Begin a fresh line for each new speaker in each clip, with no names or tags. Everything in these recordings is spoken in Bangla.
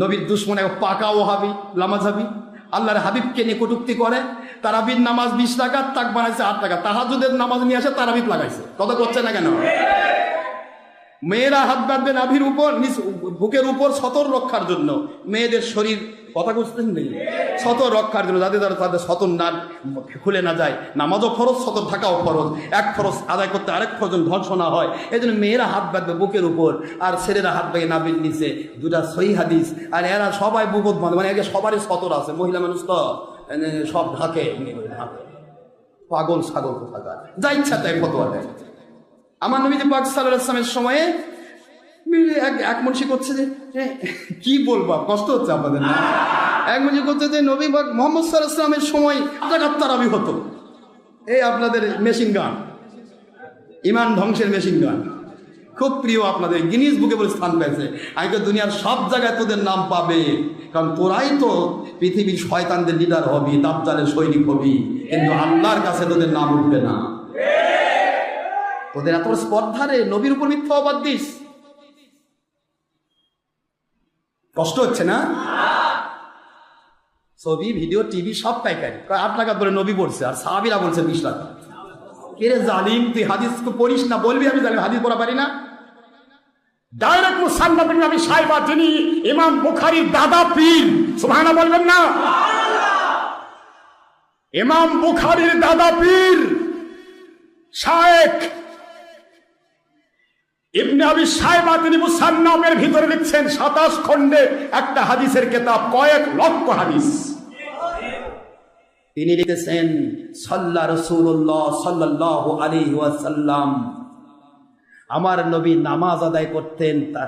নবীর দুশ্মন এক পাকা হাবি লামাঝাবি আল্লাহর হাবিবকে নিয়ে কটুক্তি করে, তারাবির নামাজ বিশ টাকা তাক বানাইছে আট টাকা তাহাজুদের নামাজ নিয়ে আসে তারাবিদ লাগাইছে। কত করছে না কেন? মেয়েরা হাত বাঁধবে নাভির উপর বুকের উপর সতর রক্ষার জন্য। মেয়েদের শরীর কথা বুঝতেন নেই সতর রক্ষার জন্য যাতে তারা তাদের সতর না খুলে না যায়, নামাজও ফরজ, সতর থাকাও ফরজ, এক ফরজ আদায় করতে আরেক ধ্বংস না হয়। এই জন্য মেয়েরা হাত বাঁধবে বুকের উপর, আর ছেলেরা হাত বাঁধে নাভির নিচে। দুটা সই হাদিস। আর এরা সবাই বুকত বাঁধে মানে একে সবারই সতর আছে। মহিলা মানুষ তো সব ঢাকে। পাগল ছাগল কোথাকার। যা ইচ্ছা তাই ফতোয়া দেয়। আমার নবীজি পাক সাল্লাহ সময়ে, এক মনীষী করছে যে কি বলব কষ্ট হচ্ছে আপনাদের না? করছে যে নবী মোহাম্মদ সাল্লাহ ইসলামের সময় জাকাত তারাবি হতো। এই আপনাদের মেশিন গান ইমান ধ্বংসের মেশিন গান খুব প্রিয় আপনাদের গিনিস বুকে বলে স্থান পেয়েছে। তো দুনিয়ার সব জায়গায় তোদের নাম পাবে। কারণ তোরাই তো পৃথিবীর শয়তানদের লিডার হবি দাবজালের সৈনিক হবি। কিন্তু আল্লাহর কাছে তোদের নাম উঠবে না। তোদের এত স্পর্ধা রে, নবীর উপর মিথ্যা অবাদ দিস। কষ্ট হচ্ছে না? ছবি, ভিডিও, টিভি সব পাইকারি। আট টাকা ধরে নবী পড়ছে আর সাহাবিরা বলছে বিশ টাকা কে রে জালিম, তুই হাদিস পড়িস না, বলবি আমি জালিম, হাদিস পড়া পারি না?
ডাইরেক্ট মুসান্নাফ ইবনে আবি সাইবা যিনি ইমাম বুখারীর দাদা পীর। সুবহানা বলবেন না? ইমাম বুখারীর দাদা পীর, শায়েখ ইবনে আবি সাইবা তিনি মুসান্নামের ভিতরে লিখছেন সাতাশ খণ্ডে একটা হাদিসের কেতাব, কয়েক লক্ষ হাদিস।
তিনি লিখেছেন, সাল্লা রসুল্লাহ সাল্লাহ আলী ওয়াসাল্লাম। আমার নবী নামাজ আদায় করতেন তা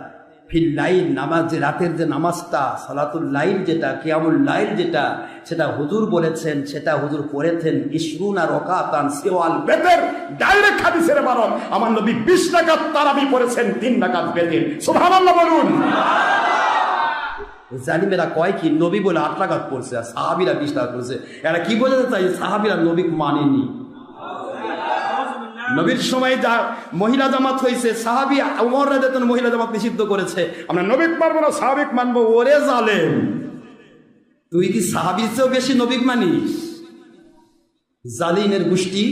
ফিল লাইন নামাজ যে রাতের যে নামাজটা, সালাতুল লাইল যেটা, কিয়ামুল লাইল যেটা, সেটা হুজুর বলেছেন, সেটা হুজুর পড়েছেন, ইসরুন আর রকাতান সেওয়াল
বেতের, ডাইরেক্ট হাদিসের বারণ। আমার নবী বিশ টাকার তারাবি পড়েছেন, তিন টাকার বেতের। সুবহানাল্লাহ বলুন।
জালিমেরা কয় কি, নবী বলে আট টাকা পড়ছে আর সাহাবিরা বিশ টাকা পড়ছে। এরা কি বোঝাতে চাই সাহাবিরা নবী মানেনি নবীর সময় যা মহিলা জামাত হয়েছে, সাহাবি উমর রাজাতন মহিলা জামাত নিষিদ্ধ করেছে।
আমরা নবীক মানবো না, সাহাবিক মানবো,
ওরে জালেম। তুই কি সাহাবির চেয়েও বেশি নবীক মানিস? জালিমের গোষ্ঠী,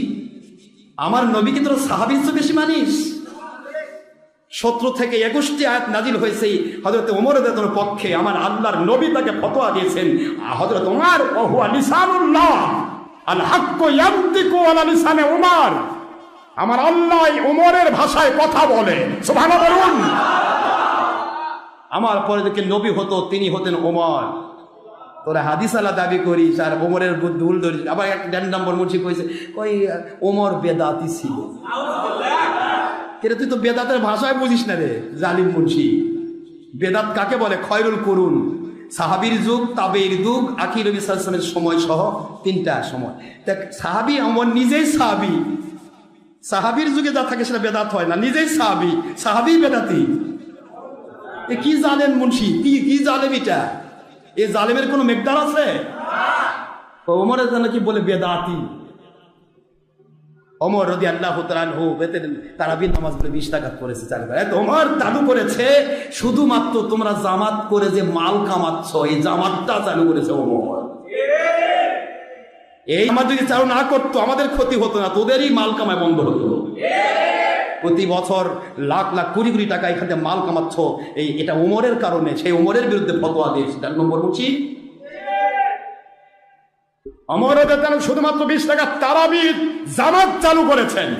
আমার নবীকে তোর সাহাবির চেয়েও বেশি মানিস? শত্রু থেকে একুশটি আয়াত নাজিল হয়েছে হজরত ওমর রাজাতন পক্ষে আমার আল্লাহর নবী তাকে ফতোয়া দিয়েছেন হজরত
তোমার ওহুয়া লিসানুল্লাহ, আল হাক্কু ইয়ান্তিকু আলা লিসানে উমার। আমার আল্লাহ উমরের ভাষায় কথা বলে। বলুন।
আমার পরে যে নবী হতো, তিনি হতেন ওমর তোরা হাদিস আলা দাবি করিস আর ওমরের ভুল ধরিস আবার এক দেড় নম্বর মুন্সি কইছে ওই ওমর বেদাতি ছিল। কেরে তুই তো বেদাতের ভাষায় বুঝিস না রে, জালিম মুন্সি। বেদাত কাকে বলে? খয়রুল করুন। সাহাবির যুগ তাবের যুগ নবী সাল্লামের সময় সহ তিনটা সময়। দেখ, সাহাবি আমার নিজেই সাহাবি। সাহাবির যুগে যা থাকে সেটা বেদাত হয় না। নিজেই সাহাবি। সাহাবি বেদাতি। এ কি জানেন মুন্সি? কি কি জালেম এটা? এ জালেমের কোনো মেঘদার আছে? কি বলে বেদাতি? অমর রদি আল্লাহ হো বেতেন তারাবির নামাজ বলে বিশ টাকা করেছে তোমার দাদু করেছে, শুধুমাত্র তোমরা জামাত করে যে মাল কামাচ্ছ, এই জামাতটা চালু করেছে ওমর। এই আমার যদি চালু না করতো, আমাদের ক্ষতি হতো না, তোদেরই মাল কামায় বন্ধ হতো। প্রতি বছর লাখ লাখ কোটি কোটি টাকা এখান মাল কামাচ্ছ। এই, এটা ওমরের কারণে, সেই ওমরের বিরুদ্ধে ফতোয়া দিয়েছে তার নম্বর বলছি
অমর শুধুমাত্র বিশ টাকা তারাবির জামাত চালু করেছেন।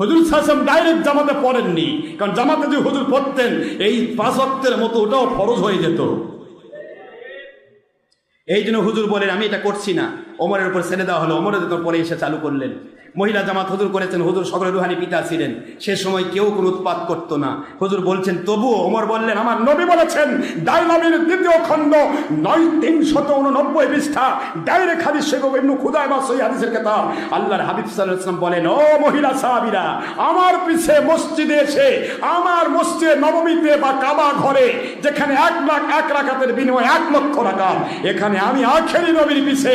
হুজুর সাসম ডাইরেক্ট জামাতে পড়েননি। কারণ জামাতে যদি হুজুর পড়তেন, এই পাঁচ ওয়াক্তের মতো ওটাও ফরজ হয়ে যেত।
এই জন্য হুজুর বলেন, আমি এটা করছি না। ওমরের উপর ছেড়ে দেওয়া হলো। ওমরের উপর পরে এসে চালু করলেন। মহিলা জামাত হুজুর করেছেন, হুজুর সকলের রুহানি পিতা ছিলেন। সে সময় কেউ কোনো উৎপাত করতো না। হুজুর বলছেন, তবুও ওমর বললেন, আমার
নবী বলেছেন, ডাইনামির দ্বিতীয় খণ্ড নয় তিনশত উননব্বই পৃষ্ঠা, ডাইরেক্ট হাদিস শেখ ইবনু খুদায় বা সই হাদিসের কেতাব। আল্লাহর হাবিব সাল্লাল্লাহু আলাইহি বলেন, ও মহিলা সাহাবীরা, আমার পিছে মসজিদে এসে, আমার মসজিদে নবমীতে বা কাবা ঘরে, যেখানে এক লাখ, এক রাকাতের বিনিময়ে এক লক্ষ টাকা এখানে আমি আখেরি নবীর পিছে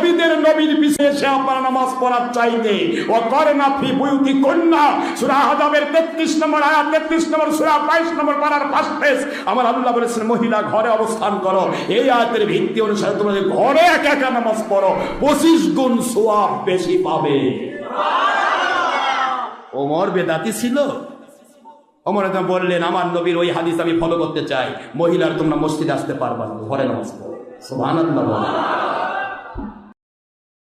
নবীদের নবীর এসে আপনারা নামাজ পড়ার চাইতে।
ও করনা ফি বুয়ুতি, কন্যা, সূরা আযাবের 33 নম্বর আয়াত 33 নম্বর সূরা 22 নম্বর পারার ফার্স্ট পেজ আমার আল্লাহ বলেছেন, মহিলা, ঘরে অবস্থান করো। এই আয়াতের ভিত্তি অনুসারে তোমরা ঘরে একা একা নামাজ পড়ো 25 গুণ সওয়াব বেশি পাবে।
ওমর বেদাতি ছিল। একদম বললেন, আমার নবীর ওই হাদিস আমি ফলো করতে চাই। মহিলার তোমরা মসজিদে আসতে পারবা ঘরে নামাজ পড়ো। সুবহানাল্লাহ।